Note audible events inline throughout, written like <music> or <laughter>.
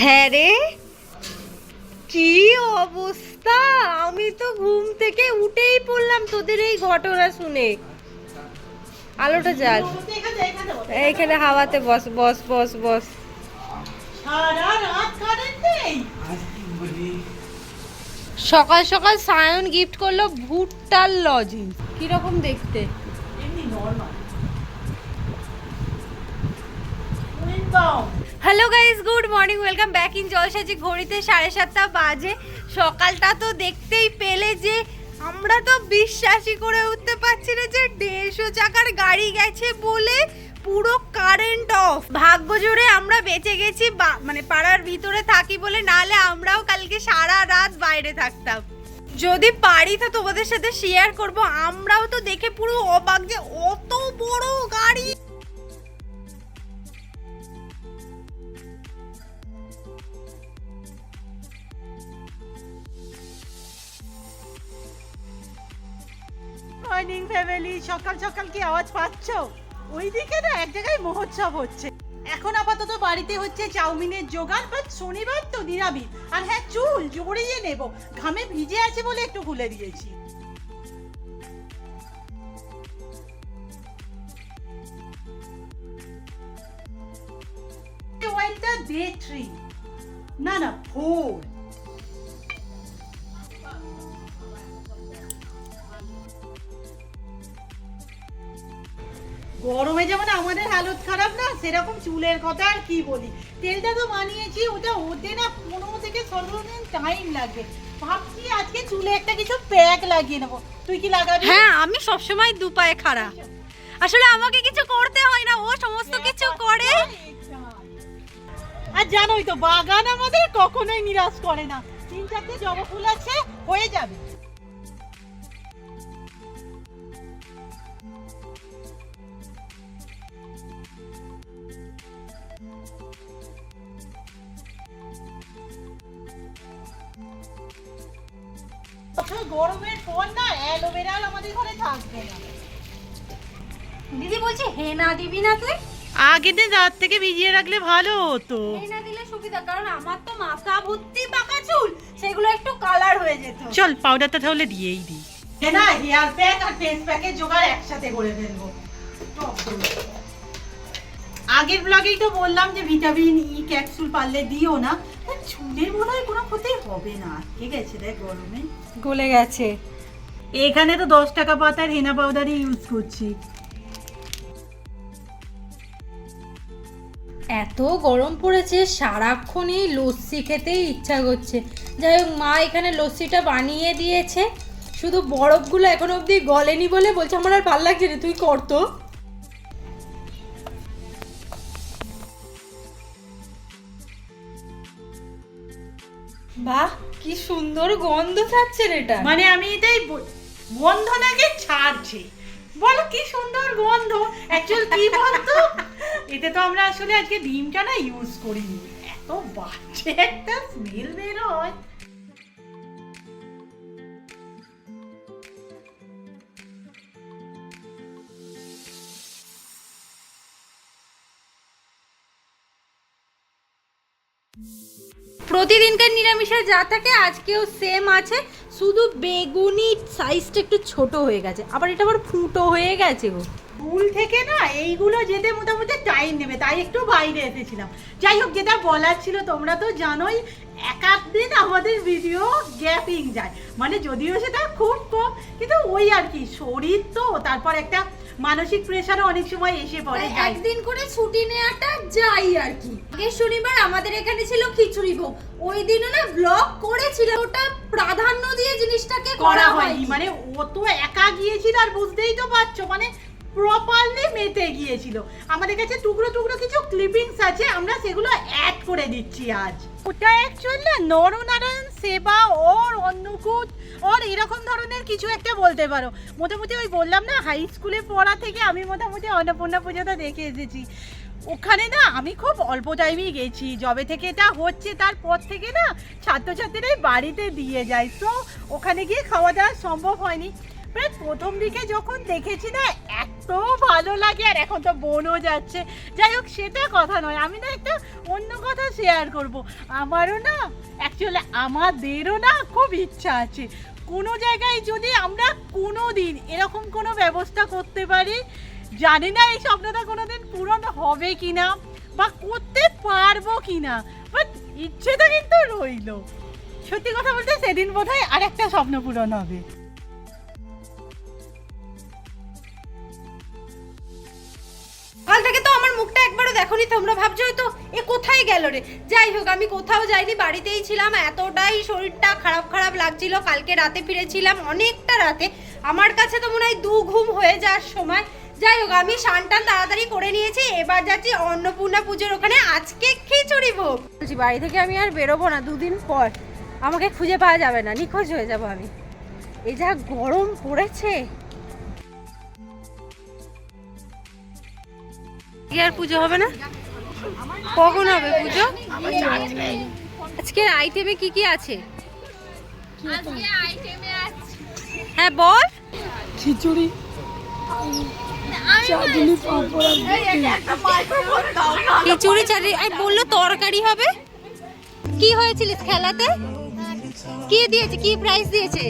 হ্যাঁ রে। কি অবস্থা? আমি তো ঘুম থেকে উঠেই পড়লাম তোদের এই ঘটনা শুনে। আলোটা এখানে এইখানে হাওয়াতে বস বস বস বস। সকাল সকাল সায়ন গিফট করল ভুট্টার লজিং কীরকম দেখতে? Hello guys good morning welcome back in জলসাজি ঘড়িতে সাড়ে সাতটা বাজে। সকালটা তো দেখতেই পেলে যে আমরা তো বিশ্বাসই করে উঠতে পারছি না যে দেড়শো চাকার গাড়ি গেছে বলে পুরো কারেন্ট অফ ভাগ্য জোরে আমরা বেঁচে গেছি মানে পাড়ার ভিতরে থাকি বলে, নাহলে আমরাও কালকে সারা রাত বাইরে থাকতাম। যদি পারি তো তোমাদের সাথে শেয়ার করব। আমরাও তো দেখে পুরো অবাক যে অত বড় গাড়ি। মর্নিং ফ্যামিলি সকাল সকাল কি আওয়াজ পাচ্ছ? ওইদিকে না এক জায়গায় মহোৎসব হচ্ছে। এখন আপাতত বাড়িতে হচ্ছে চাউমিনের জোগাড় বাট শনিবার তো নিরামিষ। আর হ্যাঁ চুল জড়িয়ে নেব। ঘামে ভিজে আছে বলে একটু ভুলে দিয়েছি। ডে থ্রি না না ফোর গরমে যেমন আমাদের হালত খারাপ না সেরকম চুলের কথা আর কি বলি। তেলটা তো বানিয়েছি ওটা হতে না পনেরো থেকে ষোলো দিন টাইম লাগবে ভাবছি আজকে চুলে একটা কিছু প্যাক লাগিয়ে নেব। তুই কি লাগাবি? হ্যাঁ আমি সবসময় দু পায়ে খাড়া। আসলে আমাকে কিছু করতে হয় না ও সমস্ত কিছু করে। আর জানোই তো বাগান আমাদের কখনোই নিরাশ করে না। তিন চারটে জবা ফুল আছে হয়ে যাবে। গরমের পর না অ্যালোভেরা আমাদের ঘরে থাকবে না। দিদি বলছি হেনা দিবি না তুই আগের দিন রাত থেকে ভিজিয়ে রাখলে ভালো হতো। হেনা দিলে সুবিধা কারণ আমার তো মাথা ভর্তি পাকা চুল সেগুলো একটু কালার হয়ে যেত। চল পাউডারটা তাহলে দিয়েই দিই। না হেয়ার প্যাক আর ফেস প্যাকের জোগাড় একসাথে করে ফেলব। আগের ব্লগেই তো বললাম যে ভিটামিন ই ক্যাপসুল পারলে দিও না। চুলের মনে হয় কোনো ক্ষতি হবে না। ঠিক আছে দেখ গরমে। গলে গেছে। এখানে তো দশ টাকা পাতার হেনা পাউডারই ইউজ করছি। এত গরম পড়েছে সারাক্ষণই লস্যি খেতেই ইচ্ছা করছে। যাই হোক মা এখানে লস্যিটা বানিয়ে দিয়েছে। শুধু বরফগুলো এখন অবধি গলেনি বলে বলছে আমার আর ভালো লাগছে না তুই কর বাহ, কি সুন্দর গন্ধ ছাড়ছে এটা। মানে আমি এটাই গন্ধ নাকি ছাড়ছে। বলো কি সুন্দর গন্ধ। অ্যাকচুয়াল কি বলতো এতে তো আমরা আসলে আজকে ডিমটা না ইউজ করিনি। এত বাজে একটা স্মেল বের হয়। প্রতিদিনকার নিরামিষের যা থাকে, আজকেও সেম আছে। শুধু বেগুনি সাইজটা একটু ছোট হয়ে গেছে। আবার এটা আবার ফুটো হয়ে গেছে গো। স্কুল থেকে না এইগুলো যেতে মোটামুটি টাইম নেবে তাই একটু বাইরে এসেছিলাম। যাই হোক যেটা বলার ছিল তোমরা তো জানোই এক দিন আমাদের ভিডিও গ্যাপিং যায়। মানে যদিও সেটা খুব কম কিন্তু ওই আর কি শরীর তো তারপর একটা মানসিক প্রেশারও অনেক সময় এসে পড়ে মানে একদিন করে ছুটি নেওয়াটা যাই আর কি। আগের শনিবার আমাদের এখানে ছিল খিচুড়ি ভোগ। ওই দিনও না ব্লগ করেছিল ওটা প্রাধান্য দিয়ে জিনিসটাকে করা হয়নি। মানে ও তো একা গিয়েছিল আর বুঝতেই তো পারছ। মানে প্রপারলি মেতে গিয়েছিল। আমাদের কাছে টুকরো টুকরো কিছু ক্লিপিংস আছে, আমরা সেগুলো অ্যাড করে দিচ্ছি আজ। ওটা অ্যাকচুয়ালি নরনারায়ণ সেবা ওর অন্নকূট, ওর এরকম ধরনের কিছু একটা বলতে পারো। মোটামুটি ওই বললাম না হাই স্কুলে পড়া থেকে আমি মোটামুটি অন্নপূর্ণা পুজোটা দেখে এসেছি। ওখানে না আমি খুব অল্প টাইমেই গেছি। যবে থেকে এটা হচ্ছে তারপর থেকে না ছাত্রছাত্রীরাই বাড়িতে দিয়ে যায়। তো ওখানে গিয়ে খাওয়া দাওয়া সম্ভব হয়নি। মানে প্রথম দিকে যখন দেখেছি না, এত ভালো লাগে, আর এখন তো বোনও যাচ্ছে। যাই হোক, সেটা কথা নয়, আমি না একটা অন্য কথা শেয়ার করব। আমারও না অ্যাকচুয়ালি আমাদেরও না খুব ইচ্ছা আছে। কোনো জায়গায় যদি আমরা কোনো দিন এরকম কোনো ব্যবস্থা করতে পারি, জানি না এই স্বপ্নটা কোনো দিন পূরণ হবে কি না বা করতে পারব কি না বাট ইচ্ছেটা কিন্তু রইল। সত্যি কথা বলতে, সেদিন বোধ হয় আর একটা স্বপ্ন পূরণ হবে। দেখোনি তোমরা ভাবছ হয়তো এ কোথায় গেল রে? যাই হোক, আমি কোথাও যাইনি, বাড়িতেই ছিলাম, এতটাই শরীরটা খারাপ খারাপ লাগছিল, কালকে রাতে ফিরেছিলাম, অনেকটা রাতে। আমার কাছে তো মনে হয় দু ঘুম হয়ে যাওয়ার সময়। যাই হোক, আমি সানটান তাড়াতাড়ি করে নিয়েছি, এবার যাচ্ছি অন্নপূর্ণা পুজোর ওখানে। আজকে খিচুড়ি ভোগ। বলছি, বাড়ি থেকে আমি আর বেরোবো না, দুদিন পর। আমাকে খুঁজে পাওয়া যাবে না, নিখোঁজ হয়ে যাব আমি। এই যা গরম পড়েছে। আর পুজো হবে না? কখন হবে পুজো? আজকের আইটেমে কি কি আছে? হ্যাঁ বল। খিচুড়ি খিচুড়ি চাটনি আর বলল তরকারি হবে। কি হয়েছিল খেলাতে? কি দিয়েছে? কি প্রাইস দিয়েছে?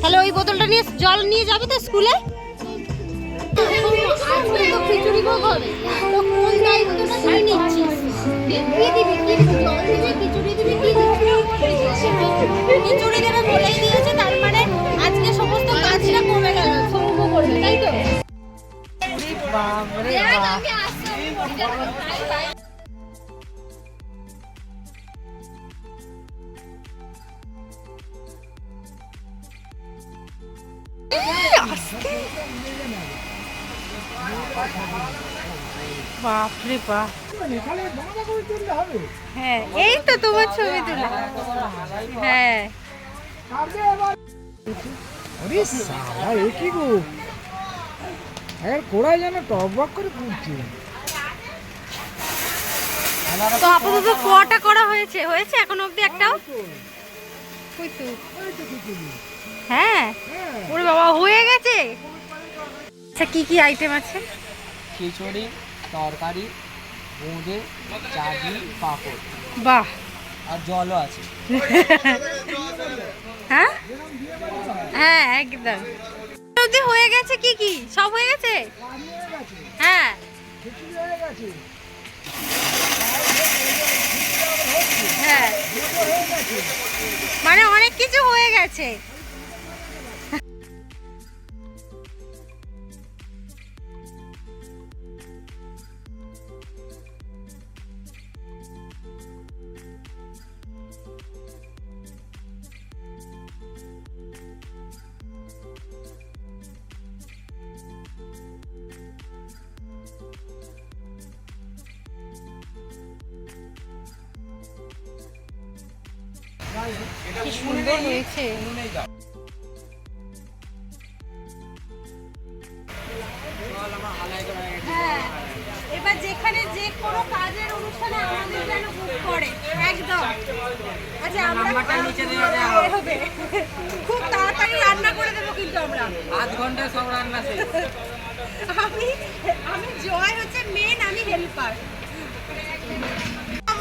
তাহলে ওই বোতলটা নিয়ে জল নিয়ে যাবে তো স্কুলে? খিচুড়ি দিবি বলেই দিয়েছে বাপরে বাপ। হবে। হ্যাঁ এই তো তোমার ছবি তোলা। হ্যাঁ। কাটবে এবার আরে সারা এ কি গো? এর কোড়ায় যেন টকবক করে ফুটছে তো আপাতত কটা করা হয়েছে। হয়েছে এখন অবধি একটাও? হ্যাঁ। ওরে বাবা হয়ে গেছে? আচ্ছা কি কি আইটেম আছে? খিচুড়ি তরকারি বোঁদে চাটনি পাঁপড়। বাহ। আর জলও আছে। <laughs> হ্যাঁ? হ্যাঁ একদম। অবধি হয়ে গেছে কি কি? সব হয়ে গেছে? হ্যাঁ। হয়ে গেছে হ্যাঁ। মানে অনেক কিছু হয়ে গেছে। কি সুন্দর হয়েছে। হ্যাঁ এবার যেখানে যে কোনো কাজের অনুষ্ঠানে আমাদের যেন বুক করে একদম। আচ্ছা আমরা নিচে হবে। খুব তাড়াতাড়ি রান্না করে দেবো কিন্তু আমরা। আধ ঘণ্টা সব রান্না শেষ। আমি আমি জয় হচ্ছে মেন আমি হেল্পার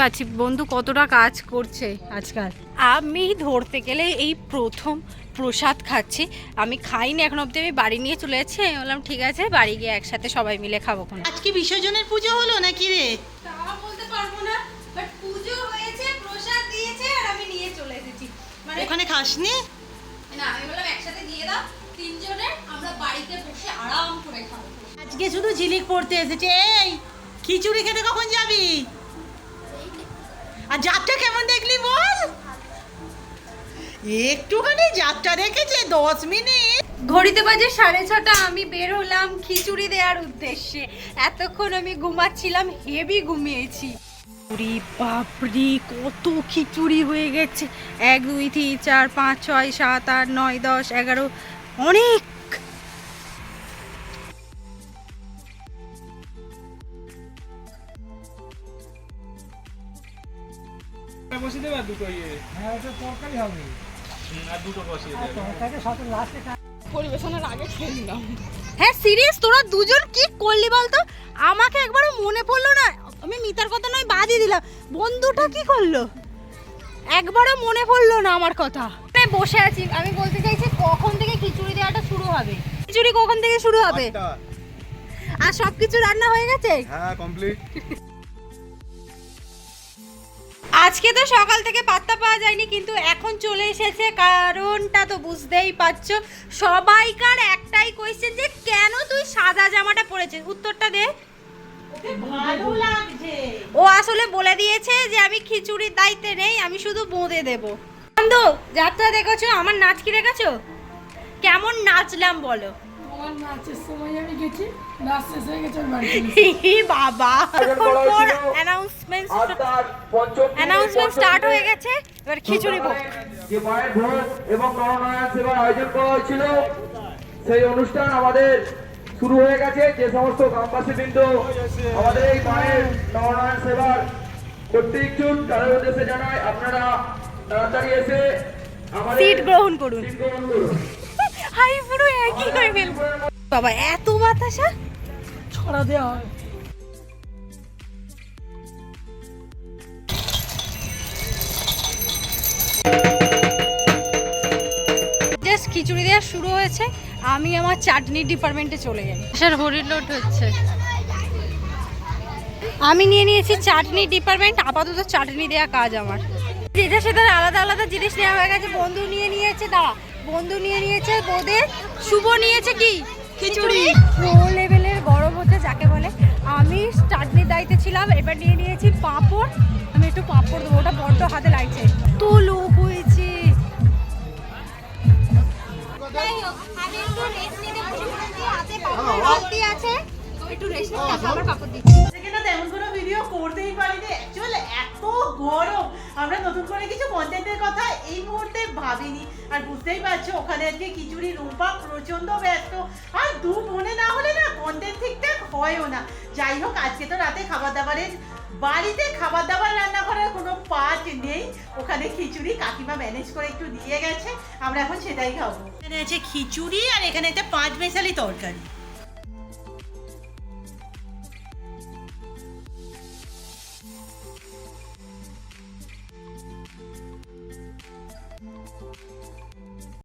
পারছি বন্ধু কতটা কাজ করছে আজকাল? আমি ধরতে গেলে এই প্রথম প্রসাদ খাচ্ছি। আমি খাইনি এখন অব্দি আমি বাড়ি নিয়ে চলে যাচ্ছি। আমি বললাম ঠিক আছে বাড়ি গিয়ে একসাথে সবাই মিলে খাব কোনো আজকে বিসর্জনের পুজো হলো নাকি রে? তা বলতে পারব না বাট পুজো হয়েছে প্রসাদ দিয়েছে আর আমি নিয়ে চলে এসেছি। মানে ওখানে খাসনি? না আমি বললাম একসাথে দিয়ে দাও তিনজনের আমরা বাড়িতে বসে আরাম করে খাব। আজকে শুধু ঝিলিক পড়তে এসেছে। এই খিচুড়ি খেতে কখন যাবি? আর যাত্রা কেমন দেখলি বল? একটুখানি যাত্রা দেখেছে দশ মিনিট। ঘড়িতে বাজে সাড়ে ছটা আমি বের হলাম খিচুড়ি দেওয়ার উদ্দেশ্যে। এতক্ষণ আমি ঘুমাচ্ছিলাম হেভি ঘুমিয়েছি। ওরে বাপরে কত খিচুড়ি হয়ে গেছে। এক দুই তিন চার পাঁচ ছয় সাত আট নয় দশ এগারো অনেক বসিয়ে দেবে দুটো ইয়ে? হ্যাঁ ওটা তরকারি হবে। আর দুটো বসিয়ে আর তরকারি সাথে লাস্টে হ্যাঁ সিরিয়াস তোরা দুজন কি করলি বলতো? আমাকে একবারও মনে পড়ল না। আমি মিতার কথা নয় বাদই দিলাম। বন্ধুটা কি করল? একবারও মনে পড়ল না আমার কথা। আমি বসে আছি। আমি বলতে চাইছি কখন থেকে খিচুড়ি দেওয়াটা শুরু হবে? খিচুড়ি কখন থেকে শুরু হবে? আর সব কিছু রান্না হয়ে গেছে? হ্যাঁ কমপ্লিট আজকে তো সকাল থেকে পাত্তা পাওয়া যায়নি কিন্তু এখন চলে এসেছে। কারণটা তো বুঝতেই পারছ। সবাইকার একটাই কোয়েশ্চেন যে কেন তুই সাদা জামাটা পরেছিস উত্তরটা দে। ও আসলে বলে দিয়েছে যে আমি খিচুড়ির দায়িত্বে নেই আমি শুধু বোঁদে দেব। বন্ধু যাত্রা দেখেছ? আমার নাচ কি দেখেছ? কেমন নাচলাম বলো। আমার নাচের সময় আমি গেছি নাচ শেষ হয়ে গেছে আমি বাড়ি বাবা। অ্যানাউন্সমেন্ট অ্যানাউন্সমেন্ট স্টার্ট হয়ে গেছে এবার খিচুড়ি ভোগ। যে মায়ের ভোগ এবং নরনারায়ণ সেবার আয়োজন করা হয়েছিল সেই অনুষ্ঠান আমাদের শুরু হয়ে গেছে। যে সমস্ত গ্রামবাসী বৃন্দ আমাদের এই মায়ের নরনারায়ণ সেবার করতে ইচ্ছুক তাদের উদ্দেশ্যে জানাই আপনারা তাড়াতাড়ি এসে আমাদের সিট গ্রহণ করুন। হাই পুরো একই হয়ে গেল। বাবা এত বাতাসা? ছড়া দেওয়া হয়। জাস্ট খিচুড়ি দেওয়া শুরু হয়েছে। আমি আমার চাটনি ডিপার্টমেন্টে চলে যাই স্যার হরির লোড হচ্ছে। আমি নিয়ে নিয়েছি চাটনি ডিপার্টমেন্ট আপাতত চাটনি দেওয়া কাজ আমার। যেটা সেটা আলাদা আলাদা জিনিস নেওয়া হয়ে গেছে বন্ধু নিয়ে নিয়েছে দাঁড়া। বন্ধু নিয়ে নিয়েছে বোদে শুভ নিয়েছে কি? খিচুড়ি। প্রো লেভেলের গরম হচ্ছে যাকে বলে। আমি চাটনির দায়িত্বে ছিলাম এবার নিয়ে নিয়েছি পাঁপড়। আমি একটু পাঁপড় দেবো ওটা বড্ড হাতে লাগছে। তো লোক হয়েছে। একটু রেস্ট নিতে বসে পাপড় বালতি আছে। একটু রেস্ট নিতে তারপর আবার পাপড় দিচ্ছি। সেখানে তেমন কোনো ভিডিও করতেই পারিনি। এত গরম। আমরা নতুন করে কিছু কন্টেন্টের কথা এই মুহূর্তে ভাবিনি। আর বুঝতেই পারছ, ওখানে আজকে খিচুড়ি, রুম্পা প্রচণ্ড ব্যস্ত। আর দু বোনে না হলে না কন্টেন্ট ঠিকঠাক হয়ও না। যাই হোক, আজকে তো রাতে খাবার দাবারের বাড়িতে খাবার দাবার রান্না করার কোনো পার্ট নেই। ওখানে খিচুড়ি কাকিমা ম্যানেজ করে একটু দিয়ে গেছে। আমরা এখন সেটাই খাব। এখানে আছে খিচুড়ি আর এখানে একটা পাঁচ মেশালি তরকারি।